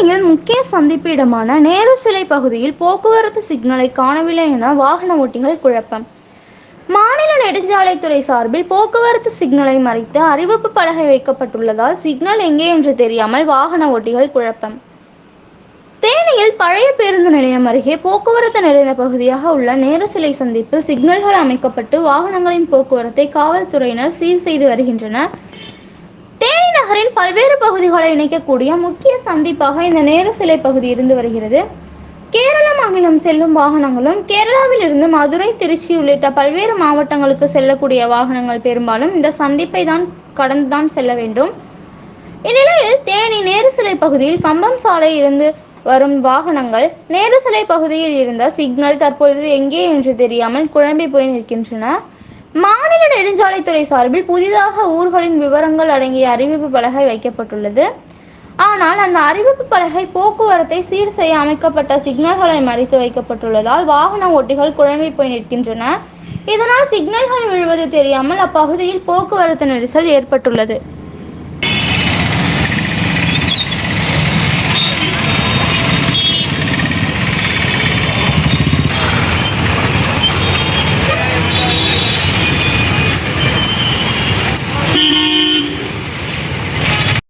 தேனியில் முக்கிய சந்திப்பு இடமான நேரு சிலை பகுதியில் போக்குவரத்து சிக்னலை காணவில்லை என வாகன ஓட்டிகள் குழப்பம். மாநில நெடுஞ்சாலைத்துறை சார்பில் போக்குவரத்து சிக்னலை மறைத்து அறிவிப்பு பலகை வைக்கப்பட்டுள்ளதால் சிக்னல் எங்கே என்று தெரியாமல் வாகன ஓட்டிகள் குழப்பம். தேனியில் பழைய பேருந்து நிலையம் அருகே போக்குவரத்து நிறைந்த பகுதியாக உள்ள நேரு சிலை சந்திப்பில் சிக்னல்கள் அமைக்கப்பட்டு வாகனங்களின் போக்குவரத்தை காவல்துறையினர் சீர் செய்து வருகின்றனர். நகரின் பல்வேறு பகுதிகளை இணைக்கக்கூடிய முக்கிய சந்திப்பாக இந்த நேரு சிலை பகுதி இருந்து வருகிறது. கேரள மாநிலம் செல்லும் வாகனங்களும் கேரளாவில் இருந்து மதுரை திருச்சி உள்ளிட்ட பல்வேறு மாவட்டங்களுக்கு செல்லக்கூடிய வாகனங்கள் பெரும்பாலும் இந்த சந்திப்பை தான் கடந்துதான் செல்ல வேண்டும். இந்நிலையில் தேனி நேரு சிலை பகுதியில் கம்பம் சாலை இருந்து வரும் வாகனங்கள் நேரு சிலை பகுதியில் இருந்த சிக்னல் தற்பொழுது எங்கே என்று தெரியாமல் குழம்பி போய் நிற்கின்றன. மாநில நெடுஞ்சாலைத்துறை சார்பில் புதிதாக ஊர்களின் விவரங்கள் அடங்கிய அறிவிப்பு பலகை வைக்கப்பட்டுள்ளது. ஆனால் அந்த அறிவிப்பு பலகை போக்குவரத்தை சீர் செய்ய அமைக்கப்பட்ட சிக்னல்களை மறைத்து வைக்கப்பட்டுள்ளதால் வாகன ஓட்டிகள் குழம்பி போய் நிற்கின்றன. இதனால் சிக்னல்கள் விழுவது தெரியாமல் அப்பகுதியில் போக்குவரத்து நெரிசல் ஏற்பட்டுள்ளது.